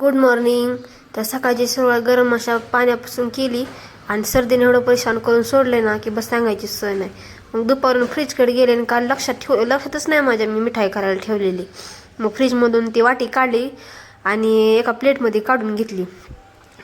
Good morning तर सकाळची सुरुवात गरम अशा पाण्यापासून केली आणि सर्दीने एवढं परेशान करून सोडले ना की बस सांगायची सोय नाही. मग दुपारून फ्रीजकडे गेले आणि काल लक्षात ठेव लक्षातच नाही माझ्या मी मिठाई करायला ठेवलेली. मग फ्रीजमधून ती वाटी काढली आणि एका प्लेटमध्ये काढून घेतली.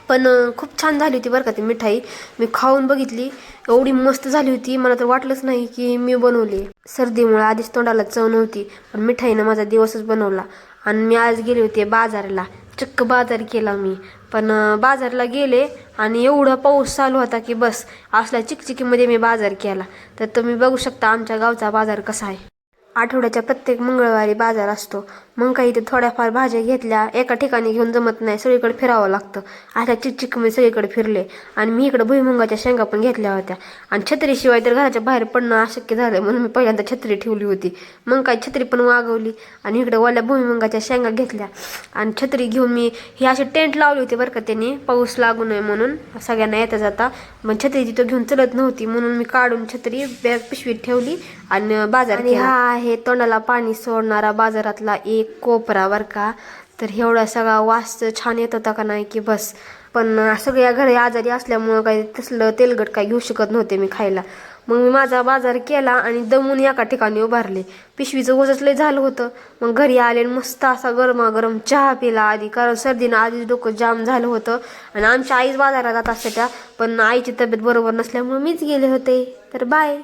पण खूप छान झाली होती बरं का ती मिठाई. मी खाऊन बघितली एवढी मस्त झाली होती. मला तर वाटलंच नाही की मी बनवली. सर्दीमुळे आधीच तोंडाला चव नव्हती. पण मिठाईनं माझा दिवसच बनवला. आणि मी आज गेले होते बाजारला. चक्क बाजार केला मी. पण बाजारला गेले आणि एवढा पाऊस चालू होता की बस असल्या चिकचिकीमध्ये मी बाजार केला. तर तुम्ही बघू शकता आमच्या गावचा बाजार कसा आहे. आठवड्याच्या प्रत्येक मंगळवारी बाजार असतो. मग काही ते थोड्याफार भाज्या घेतल्या. एका ठिकाणी घेऊन जमत नाही. सगळीकडे फिरावं लागतं. अशा चिकचिक मी सगळीकडे फिरले. आणि मी इकडे भुईमुगाच्या शेंगा पण घेतल्या होत्या. आणि छत्रीशिवाय तर घराच्या बाहेर पडणं अशक्य झालं म्हणून मी पहिल्यांदा छत्री ठेवली होती. मग काय छत्री पण वागवली. आणि इकडे ओल्या भुईमुगाच्या शेंगा घेतल्या. आणि छत्री घेऊन मी ही अशी टेंट लावली होती बरं का त्यांनी. पाऊस लागू नये म्हणून. सगळ्यांना येता जाता. मग छत्री तिथं घेऊन चलत नव्हती. म्हणून मी काढून छत्री बॅग पिशवीत ठेवली आणि बाजार हा आहे तोंडाला पाणी सोडणारा बाजारातला एक कोपरा बर का? तर एवढा सगळा वास छान येत होता का नाही की बस. पण सगळ्या घरी आजारी असल्यामुळं काही तसलं तेलगट काही घेऊ शकत नव्हते मी खायला. मग मी माझा बाजार केला आणि दमून एका ठिकाणी उभारले. पिशवीचं ओझच लय झालं होतं. मग घरी आले आणि मस्त असा गरमागरम चहा पिला आधी कारण सर्दीनं आधीच डोकं जाम झालं होतं. आणि आमच्या आईच बाजारात जात असत्या त्या पण आईची तब्येत बरोबर नसल्यामुळे मीच गेले होते. तर बाय